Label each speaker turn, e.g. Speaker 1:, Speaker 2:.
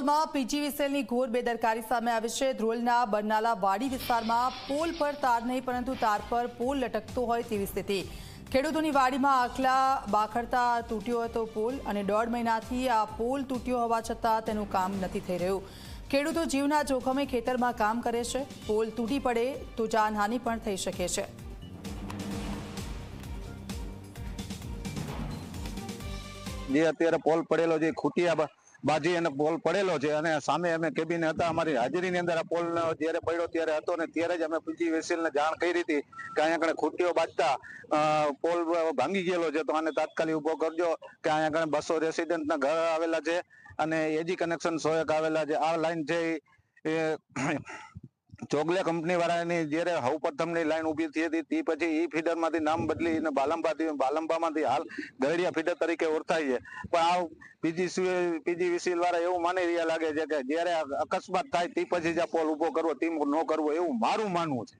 Speaker 1: ધ્રોલમાં પીજીવીસીએલની ઘોર બેદરકારી સામે આવી છે. ધ્રોલના બરનાલા વાડી વિસ્તારમાં પોલ પર તાર નહીં, પરંતુ તાર પર પોલ લટકતો હોય તેવી સ્થિતિ. ખેડૂતોની વાડીમાં આખલા બાખડતા તૂટ્યો હતો પોલ અને દોઢ મહિનાથી આ પોલ તૂટ્યો હોવા છતાં તેનું કામ નથી થઈ રહ્યું. ખેડૂતો જીવના જોખમે ખેતરમાં કામ કરે છે. પોલ તૂટી પડે તો જાનહાનિ પણ થઈ શકે છે.
Speaker 2: જે અત્યારે પોલ પડેલો છે ખૂટિયા બા- બાજી અને પોલ પડેલો છે અને સામે અમે કેબિન હતા. અમારી હાજરીની અંદર આ પોલ જ્યારે પડ્યો ત્યારે હતો ને ત્યારે જ અમે પીજી વેસીલ ને જાણ કરી હતી કે અહીંયા કણે ખૂટીઓ બાજતા પોલ ભાંગી ગયેલો છે. તો આને તાત્કાલિક ઊભો કરજો કે અહીંયા કણે બસો રેસિડેન્ટ ના ઘર આવેલા છે અને એજી કનેક્શન સો એક આવેલા છે. આ લાઈન છે એ ચોગલે કંપની વાળાની જ્યારે હવ પ્રથમની લાઈન ઊભી થઈ હતી, તે પછી ઈ ફીડરમાંથી નામ બદલીને બાલંબા બાલંબામાંથી હાલ ગરડિયા ફીડર તરીકે ઓળખાય છે. પણ આ પીજી પીજીવીસીએલ વાળા એવું માની રહ્યા લાગે છે કે જ્યારે અકસ્માત થાય તે પછી જ આ પોલ ઊભો કરવો તે ન કરવો એવું મારું માનવું છે.